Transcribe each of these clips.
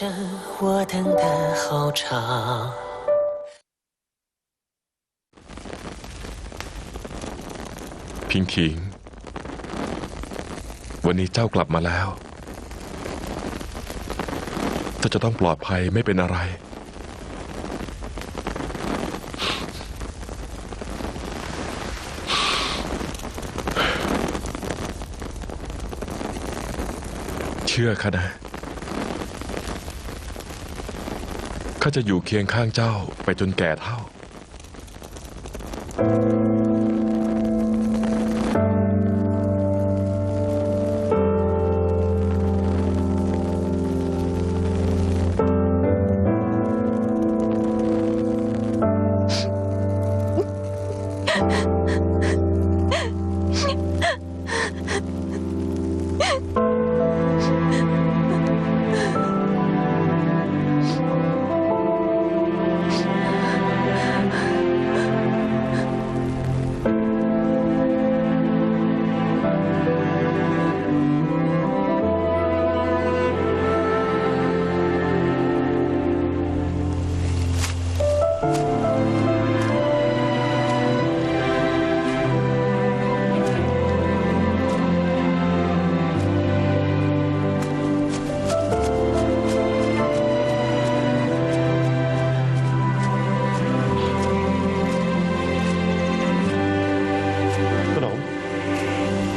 这一生我等的好长。 พิงคิง วันนี้เจ้ากลับมาแล้วเจ้าจะต้องปลอดภัยไม่เป็นอะไร เชื่อข้านะ ข้าจะอยู่เคียงข้างเจ้าไปจนแก่เท่า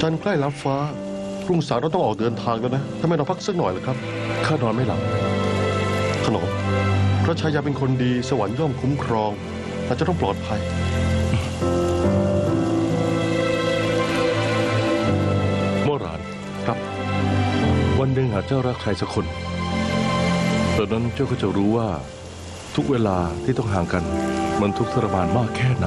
จันทร์ใกล้รับฟ้าพรุ่งสางเราต้องออกเดินทางแล้วนะทำไมเราพักสักหน่อยล่ะครับ ข้านอนไม่หลับขนมพระชายาเป็นคนดีสวรรค์ย่อมคุ้มครองเราจะต้องปลอดภัย โมรานครับ วันหนึ่งหากเจ้ารักใครสักคนตอนนั้นเจ้าก็จะรู้ว่า ทุกเวลาที่ต้องห่างกัน มันทุกข์ทรมานมากแค่ไหน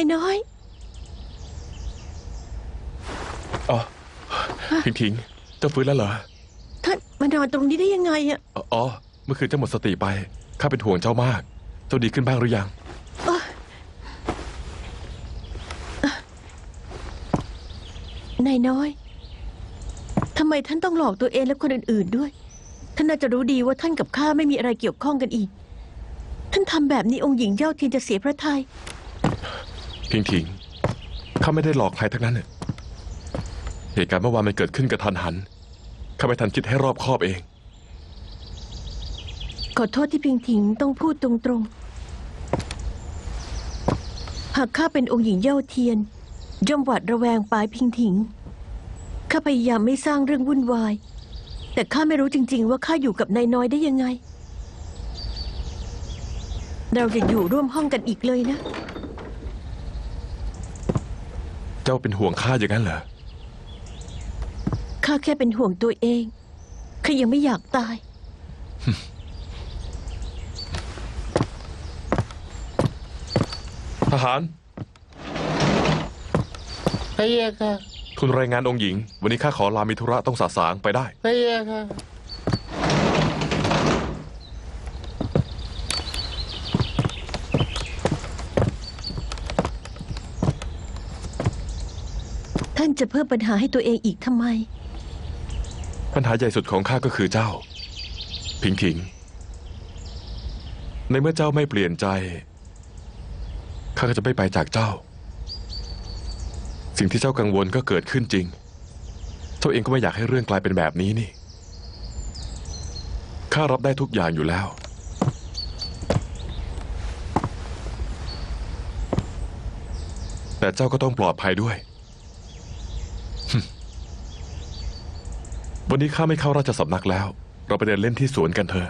นายน้อยอ๋อพิงคิงเจ้าฟื้นแล้วเหรอท่านมานอนตรงนี้ได้ยังไงอะอ๋ออ๋อ เมื่อคืนเจ้าหมดสติไป ข้าเป็นห่วงเจ้ามาก เจ้าดีขึ้นบ้างหรือยังนายน้อยทำไมท่านต้องหลอกตัวเองและคนอื่นๆด้วย ท่านน่าจะรู้ดีว่าท่านกับข้าไม่มีอะไรเกี่ยวข้องกันอีก ท่านทำแบบนี้องค์หญิงเจ้าเทียนจะเสียพระทัย พิงคิงข้าไม่ได้หลอกใครทั้งนั้นน่ะเหตุการณ์เมื่อวานมันเกิดขึ้นกระทันหันข้าไม่ทันคิดให้รอบคอบเอง ขอโทษที่พิงถิงต้องพูดตรงๆ หากข้าเป็นองค์หญิงเย่าเทียน ย่อมหวาดระแวงปลายพิงถิง ข้าพยายามไม่สร้างเรื่องวุ่นวาย แต่ข้าไม่รู้จริง ๆ ว่าข้าอยู่กับนายน้อยได้ยังไง เราจะอยู่ร่วมห้องกันอีกเลยนะ เจ้าเป็นห่วงข้าอย่างนั้นเหรอ ข้าแค่เป็นห่วงตัวเอง ข้ายังไม่อยากตาย ทหาร พระเยาค่ะทุนรายงานองค์หญิง วันนี้ข้าขอลามิธุระต้องสาสางไปได้ พระเยาค่ะ จะเพิ่มปัญหาให้ตัวเองอีกทำไม ปัญหาใหญ่สุดของข้าก็คือเจ้า พิงคิง ในเมื่อเจ้าไม่เปลี่ยนใจ ข้าก็จะไม่ไปจากเจ้า สิ่งที่เจ้ากังวลก็เกิดขึ้นจริง เจ้าเองก็ไม่อยากให้เรื่องกลายเป็นแบบนี้นี่ ข้ารับได้ทุกอย่างอยู่แล้ว แต่เจ้าก็ต้องปลอดภัยด้วย วันนี้ข้าไม่เข้าราชสำนักแล้ว เราไปเดินเล่นที่สวนกันเถอะ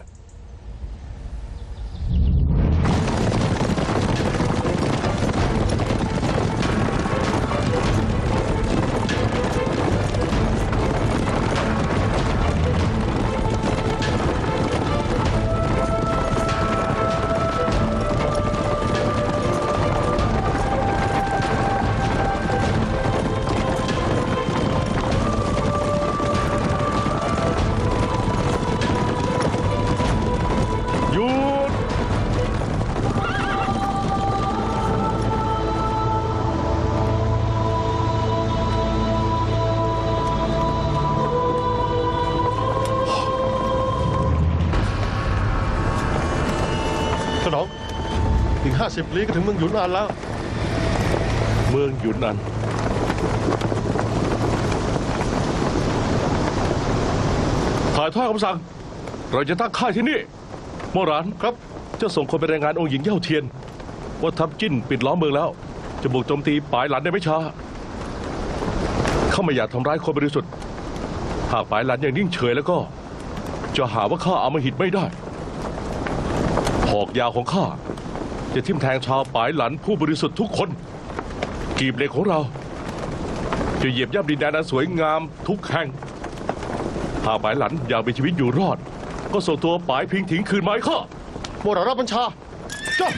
ห้าสิบลี้ก็ถึงเมืองหยุนอานแล้ว เมืองหยุนอัน ถ่ายทอดคำสั่ง เราจะตั้งค่ายที่นี่โมรานครับ จะส่งคนไปรายงานองค์หญิงเย่าเทียน ว่าทัพจิ้นปิดล้อมเมืองแล้ว จะบุกโจมตีปายหลันได้ไม่ช้า เข้าไม่อยากทำร้ายคนบริสุทธิ์ หากปายหลันยังนิ่งเฉยแล้วก็ จะหาว่าข้าอามาหิตไม่ได้หอกยาวของข้า จะทิ่มแทงชาวปายหลันผู้บริสุทธิ์ทุกคน กีบเหล็กของเรา จะเหยียบย่ำดินแดนอันสวยงามทุกแห่งหากปายหลันอยากมีชีวิตอยู่รอด ก็ส่งตัวปายพิงถิงคืนไม้ข้าโมรารับบัญชาจ้า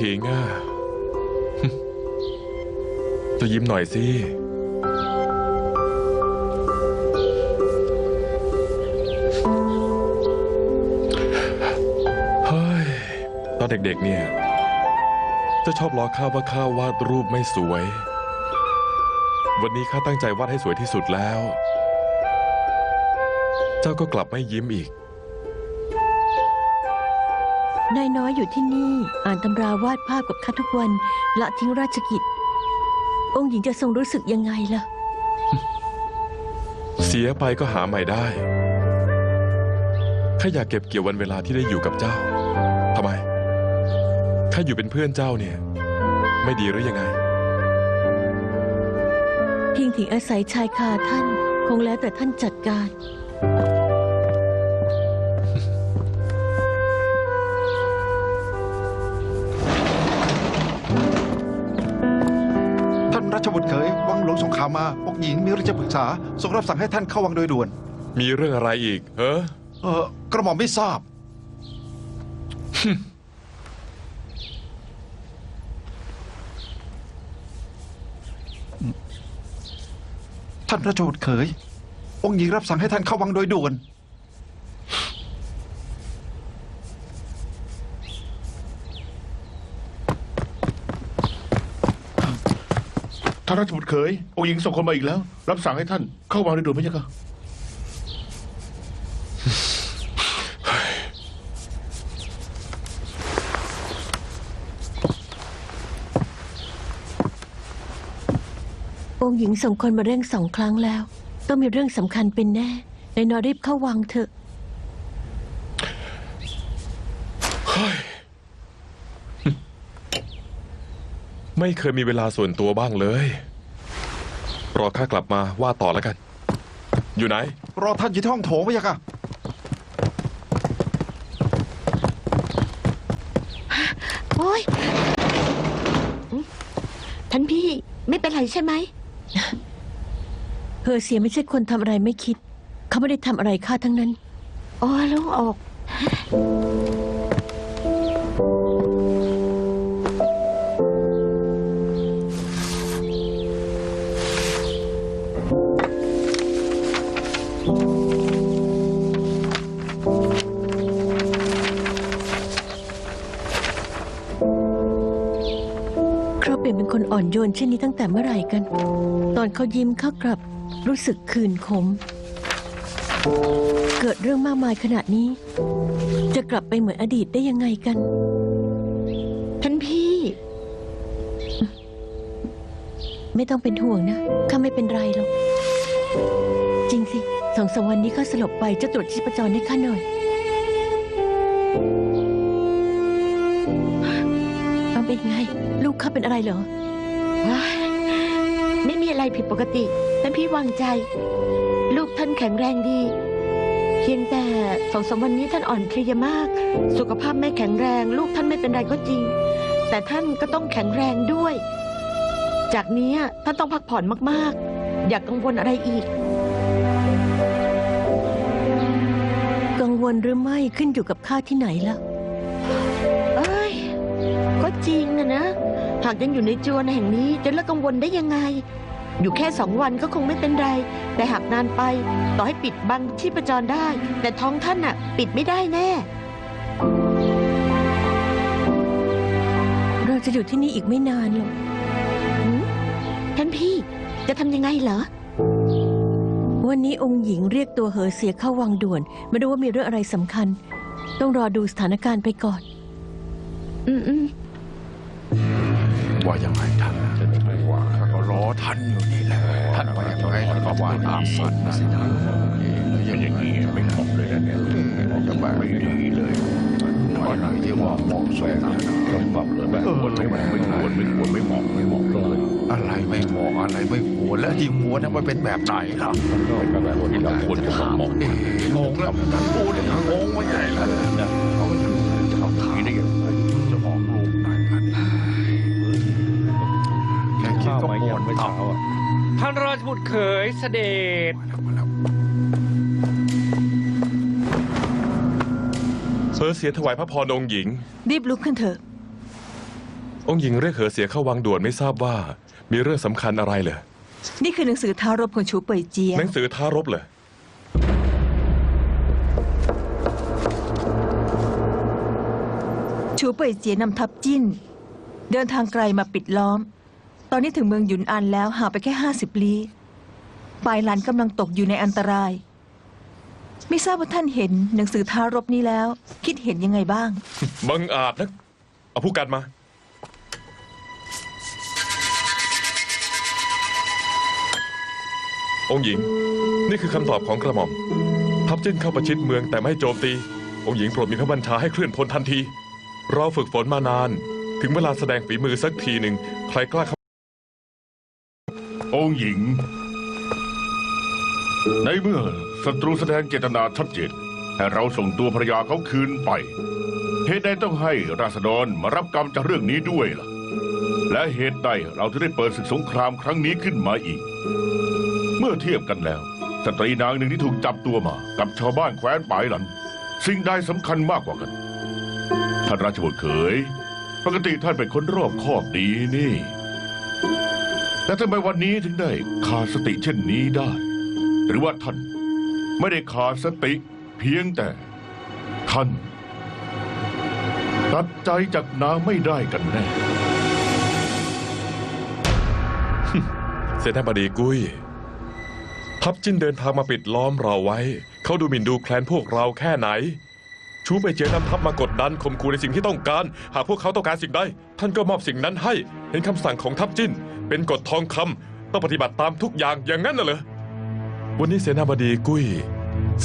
พิงถิงอะจะยิ้มหน่อยสิ เฮ้ย ตอนเด็กๆเนี่ย จะชอบล้อข้าว่าข้าวาดรูปไม่สวย วันนี้ข้าตั้งใจวาดให้สวยที่สุดแล้ว เจ้าก็กลับไม่ยิ้มอีก นายน้อยอยู่ที่นี่ อ่านตำราวาดภาพกับข้าทุกวัน ละทิ้งราชกิจ องค์หญิงจะทรงรู้สึกยังไงล่ะ เสียไปก็หาใหม่ได้ข้าอยากเก็บเกี่ยววันเวลาที่ได้อยู่กับเจ้าทำไมข้าอยู่เป็นเพื่อนเจ้าเนี่ย ไม่ดีหรือยังไง เพียงถึงอาศัยชายคาท่าน คงแล้วแต่ท่านจัดการ หญิงมีเรื่องจะปรึกษาทรงรับสั่งให้ท่านเข้าวังโดยด่วน มีเรื่องอะไรอีกเฮ้อเออกระหม่อมไม่ทราบ ท่านราชบุตรเขย องค์หญิงรับสั่งให้ท่านเข้าวังโดยด่วน ท่านราชบุตรเขยองค์หญิงส่งคนมาอีกแล้ว รับสั่งให้ท่านเข้าวางในด่วนพระเจ้าค่ะองค์หญิงส่งคนมาเร่งสองครั้งแล้ว ต้องมีเรื่องสำคัญเป็นแน่นายนอรีบเข้าวังเถอะ ไม่เคยมีเวลาส่วนตัวบ้างเลย รอข้ากลับมาว่าต่อแล้วกัน อยู่ไหน รอท่านอยู่ที่ห้องโถงพระยะค่ะ โอ้ยท่านพี่ไม่เป็นไรใช่ไหมเพอร์เซียไม่ใช่คนทำอะไรไม่คิด เขาไม่ได้ทำอะไรข้าทั้งนั้น โอ้ยลูกออก อ่อนโยนเช่นนี้ตั้งแต่เมื่อไหร่กัน ตอนเขายิ้มเข้ากลับรู้สึกคืนขม เกิดเรื่องมากมายขนาดนี้ จะกลับไปเหมือนอดีตได้ยังไงกัน ท่านพี่ ไม่ต้องเป็นห่วงนะข้าไม่เป็นไรหรอก จริงสิสองสามวันนี้ข้าสลบไปจะตรวจชีพจรให้ข้าหน่อยต้องเป็นไง ลูกข้าเป็นอะไรเหรอว้าย ไม่มีอะไรผิดปกติท่านพี่วางใจ ลูกท่านแข็งแรงดี เพียงแต่สองสามวันนี้ท่านอ่อนเพลียมาก สุขภาพไม่แข็งแรง ลูกท่านไม่เป็นไรก็จริง แต่ท่านก็ต้องแข็งแรงด้วย จากนี้ท่านต้องพักผ่อนมากๆ อย่ากกังวลอะไรอีก กังวลหรือไม่ขึ้นอยู่กับข้าที่ไหนล่ะ เอ้ย ก็ก็จริงนะนะ หากยังอยู่ในจวนแห่งนี้จะเลิกกังวลได้ยังไง อยู่แค่สองวันก็คงไม่เป็นไร แต่หากนานไปต่อให้ปิดบังชีพจรได้ แต่ท้องท่านน่ะ ปิดไม่ได้แน่ เราจะอยู่ที่นี่อีกไม่นานหรอกหืมท่านพี่จะทำยังไงเหรอ วันนี้องค์หญิงเรียกตัวเหอเสียเข้าวังด่วน ไม่รู้ว่ามีเรื่องอะไรสำคัญ ต้องรอดูสถานการณ์ไปก่อน อืมอืม ว่ายังไงท่านจะไม่ว่าข้าก็รอท่านอยู่นี่แหละ ท่านว่ายังไงแล้วก็ว่าตามสันนะสินะอย่างนี้ไม่เหมาะเลยนะเนี่ยจะแบบไม่ดีเลยอะไรที่ว่าเหมาะสมนะปรับเลยแบบควรไม่ไม่ควรไม่ควรไม่เหมาะไม่เหมาะเลยอะไรไม่เหมาะอะไรไม่ควรแล้วที่ควรนั้นมันเป็นแบบไหนล่ะก็แบบที่เราควรจะเหมาะเอ๊ะงงแล้วท่านพูดเนี่ยงงไม่ใหญ่แล้ว ท่านราชบุตรเขยเสด็จมาแล้วเหอเสียถวายพระพรองค์หญิง รีบลุกขึ้นเถอะ องค์หญิงเรียกเหอเสียเข้าวังด่วนไม่ทราบว่า มีเรื่องสำคัญอะไรเหรอนี่คือหนังสือท้ารบของชูเป่ยเจียหนังสือท้ารบเหรอชูเป่ยเจียนำทัพจิ้น เดินทางไกลมาปิดล้อม ตอนนี้ถึงเมืองหยุนอันแล้วห่างไปแค่ห้าสิบลี้ปลายหลันกำลังตกอยู่ในอันตราย ไม่ทราบว่าท่านเห็นหนังสือทารบนี้แล้ว คิดเห็นยังไงบ้าง บังอาจนะเอาผู้กันมา องค์หญิง นี่คือคำตอบของกระหม่อม ทัพจิ้นเข้าประชิดเมืองแต่ไม่โจมตี องค์หญิงโปรดมีพระบัญชาให้เคลื่อนพลทันที เราฝึกฝนมานาน ถึงเวลาแสดงฝีมือสักทีหนึ่ง ใครกล้าเข้า องค์หญิง ในเมื่อศัตรูแสดงเจตนาชัดเจนให้เราส่งตัวภรรยาเขาคืนไปเหตุใดต้องให้ราษฎรมารับกรรมจากเรื่องนี้ด้วยล่ะ และเหตุใดเราจะได้เปิดศึกสงครามครั้งนี้ขึ้นมาอีก เมื่อเทียบกันแล้ว สตรีนางหนึ่งที่ถูกจับตัวมา กับชาวบ้านแคว้นปายหลันสิ่งใดสำคัญมากกว่ากันท่านราชบุตรเขยปกติท่านเป็นคนรอบคอบดีนี่ แต่ทำไมวันนี้ถึงได้ขาดสติเช่นนี้ได้ หรือว่าท่านไม่ได้ขาดสติเพียงแต่ ท่านตัดใจจากนางไม่ได้กันแน่ เสนาบดีกุ้ย ทัพจิ้นเดินทางมาปิดล้อมเราไว้ เขาดูหมิ่นดูแคลนพวกเราแค่ไหน ชูไปเจอนำทัพมากดดันข่มขู่ในสิ่งที่ต้องการ หากพวกเขาต้องการสิ่งใดท่านก็มอบสิ่งนั้นให้ เห็นคำสั่งของทัพจิ้น เป็นกฎทองคำต้องปฏิบัติตามทุกอย่างอย่างนั้นน่ะเหรอวันนี้เสนาบดีกุ้ย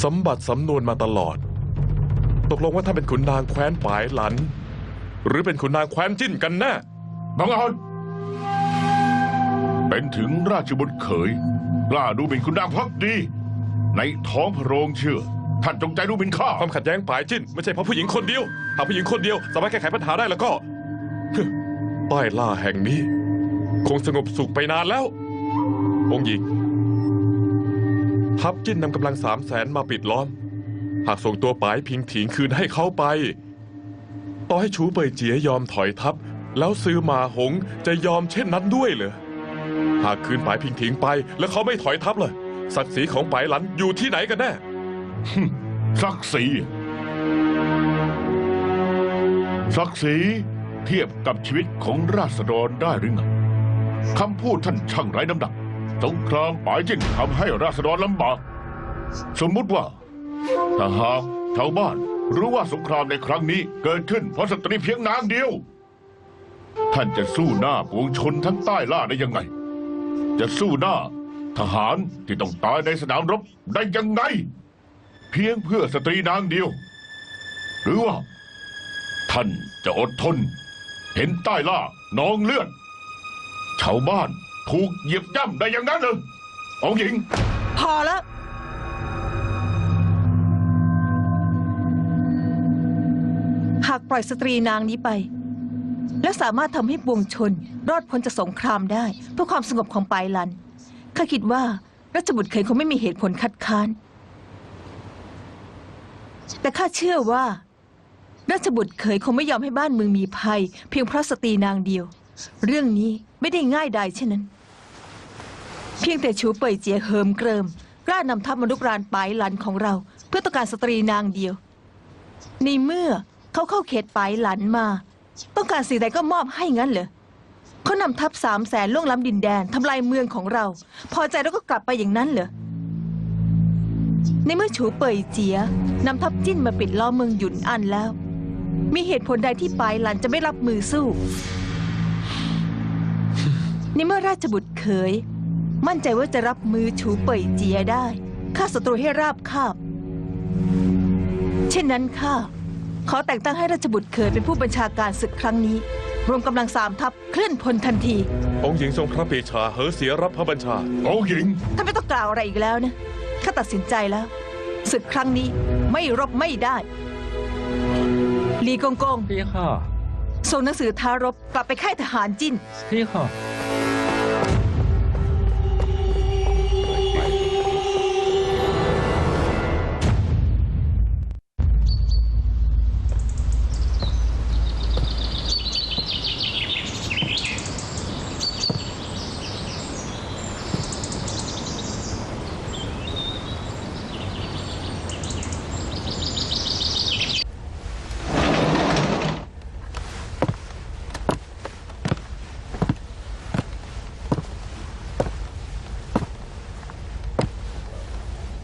สมบัติสำนวนมาตลอด ตกลงว่าท่านเป็นขุนนางแคว้นปายหลัน หรือเป็นขุนนางแคว้นจิ้นกันแน่บังอาจเป็นถึงราชบุตรเขยกล้าดูหมิ่นคุณนางพักดี ในท้องพระโรงเชื่อ ท่านจงใจดูหมิ่นข้าความขัดแย้งปลายจิ้นไม่ใช่เพราะผู้หญิงคนเดียวหากผู้หญิงคนเดียวสามารถแก้ไขปัญหาได้แล้วก็ฮึใต้ล่าแห่งนี้ คงสงบสุขไปนานแล้ว องค์หญิง ทัพจิ้นนำกำลังสามแสนมาปิดล้อม หากส่งตัวปายพิงถิงคืนให้เขาไป ต่อให้ชูเปยเจียยอมถอยทัพ แล้วซื้อมาหงจะยอมเช่นนั้นด้วยเหรอ หากคืนปายพิงถิงไป แล้วเขาไม่ถอยทัพเลยศักดิ์ศรีของปายหลันอยู่ที่ไหนกันแน่ ศักดิ์ศรีศักดิ์ศรีเทียบกับชีวิตของราษฎรได้หรือไง คำพูดท่านช่างไร้น้ำหนัก สงครามปายจิ้นทำให้ราษฎรลำบาก สมมุติว่าถ้าหากชาวบ้านรู้ว่าสงครามในครั้งนี้เกิดขึ้นเพราะสตรีเพียงนางเดียว ท่านจะสู้หน้าปวงชนทั้งใต้ล่าได้ยังไง จะสู้หน้าทหารที่ต้องตายในสนามรบได้ยังไง เพียงเพื่อสตรีนางเดียว หรือว่า ท่านจะอดทน เห็นใต้ล่านองเลือด ชาวบ้านถูกเหยียบย่ำได้อย่างนั้นเหรอองค์หญิง พอแล้ว หากปล่อยสตรีนางนี้ไป และสามารถทำให้ปวงชน รอดพ้นจากสงครามได้ เพื่อความสงบของปายลัน ข้าคิดว่าราชบุตรเคยคงไม่มีเหตุผลคัดค้าน แต่ข้าเชื่อว่า ราชบุตรเขยคงไม่ยอมให้บ้านเมืองมีภัย เพียงเพราะสตรีนางเดียว เรื่องนี้ ไม่ได้ง่ายดายเช่นนั้น เพียงแต่ชูเป่ยเจียเหิมเกริมกล้านำทัพมนุษย์รานปายหลันของเรา เพื่อต้องการสตรีนางเดียว ในเมื่อเขาเข้าเขตปายหลันมา ต้องการสิ่งใดก็มอบให้งั้นเหรอเขานำทัพสามแสนล่วงล้ำดินแดนทำลายเมืองของเรา พอใจแล้วก็กลับไปอย่างนั้นเหรอในเมื่อฉูเป่ยเจียนำทัพจิ้นมาปิดล้อมเมืองหยุนอันแล้ว มีเหตุผลใดที่ปายหลันจะไม่รับมือสู้ ในเมื่อราชบุตรเขยมั่นใจว่าจะรับมือฉูเป่ยเจียได้ฆ่าศัตรูให้ราบคาบ เช่นนั้นข้าขอแต่งตั้งให้ราชบุตรเขยเป็นผู้บัญชาการศึกครั้งนี้ รวมกำลังสามทัพเคลื่อนพลทันที องค์หญิงทรงพระปรีชาเหอเสียรับพระบัญชา องค์หญิง ท่านไม่ต้องกล่าวอะไรอีกแล้วนะข้าตัดสินใจแล้วศึกครั้งนี้ไม่รบไม่ได้ ลีกงกงพี่ค่ะส่งหนังสือท้ารบกลับไปค่ายทหารจิ้น พี่ค่ะ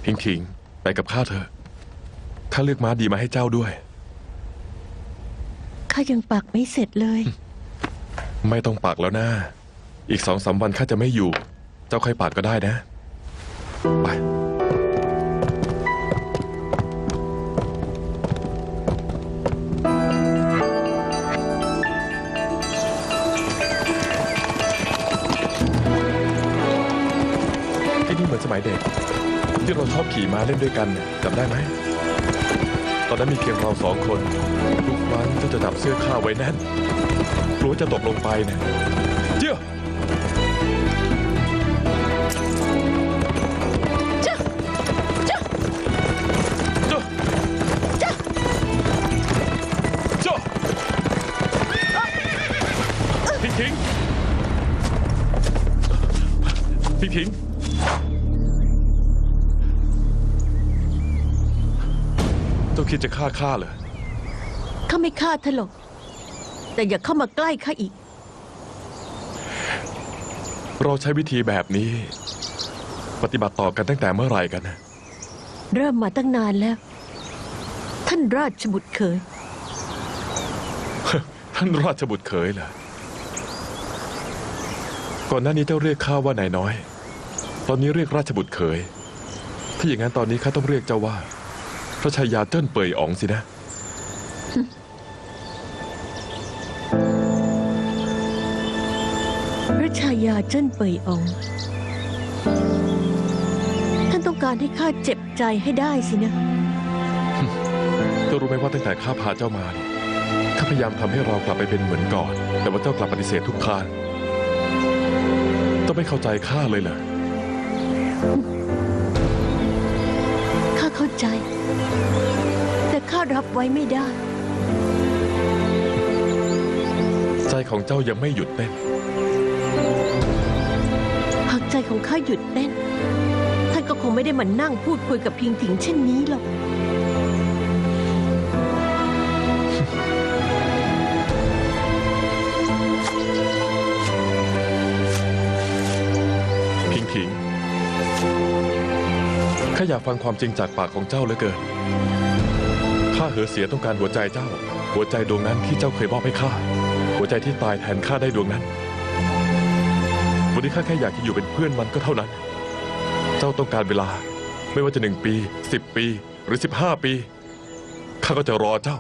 พิงถิง ไปกับข้าเถอะข้าเลือกม้าดีมาให้เจ้าด้วย ข้ายังปักไม่เสร็จเลย ไม่ต้องปากแล้วนะอีกสองสามวันข้าจะไม่อยู่ เจ้าค่อยปากก็ได้นะ ไปที่นี่เหมือนสมัยเด็ก ที่เราชอบขี่ม้าเล่นด้วยกันเนี่ยจำได้ไหม ตอนนั้นมีเพียงเราสองคนทุกครั้งเจ้าจะจับเสื้อข้าไว้แน่นกลัวจะตกลงไปเนี่ยเจ้าเจ้าเจ้าเจ้าพิงพิงพิงพิง คิดจะฆ่าข้าเหรอข้าไม่ฆ่าท่านหรอก แต่อย่าเข้ามาใกล้ข้าอีก เราใช้วิธีแบบนี้ ปฏิบัติต่อกันตั้งแต่เมื่อไหร่กันนะเริ่มมาตั้งนานแล้ว ท่านราชบุตรเขยท่านราชบุตรเขยเหรอก่อนหน้านี้เจ้าเรียกข้าว่านายน้อย ตอนนี้เรียกราชบุตรเขยถ้าอย่างนั้นตอนนี้ข้าต้องเรียกเจ้าว่า พระชายาเจิ้นเป่ยอ๋องสินะ พระชายาเจิ้นเป่ยอง ท่านต้องการให้ข้าเจ็บใจให้ได้สินะ เจ้ารู้ไหมว่าตั้งแต่ข้าพาเจ้ามาเนี่ยข้าพยายามทำให้เรากลับไปเป็นเหมือนก่อน แต่ว่าเจ้ากลับปฏิเสธทุกทางเจ้าไม่เข้าใจข้าเลยเหรอข้าเข้า ใจ แต่ข้ารับไว้ไม่ได้ ใจของเจ้ายังไม่หยุดเต้น หากใจของข้าหยุดเต้น ท่านก็คงไม่ได้มานั่งพูดคุยกับพิงถิงเช่นนี้หรอก อยากฟังความจริงจากปากของเจ้าเหลือเกิน ข้าเหอเสียต้องการหัวใจเจ้า หัวใจดวงนั้นที่เจ้าเคยมอบให้ข้า หัวใจที่ตายแทนข้าได้ดวงนั้น วันนี้ข้าแค่อยากจะอยู่เป็นเพื่อนมันก็เท่านั้น เจ้าต้องการเวลา ไม่ว่าจะหนึ่งปีสิบปี หรือสิบห้าปี ข้าก็จะรอเจ้า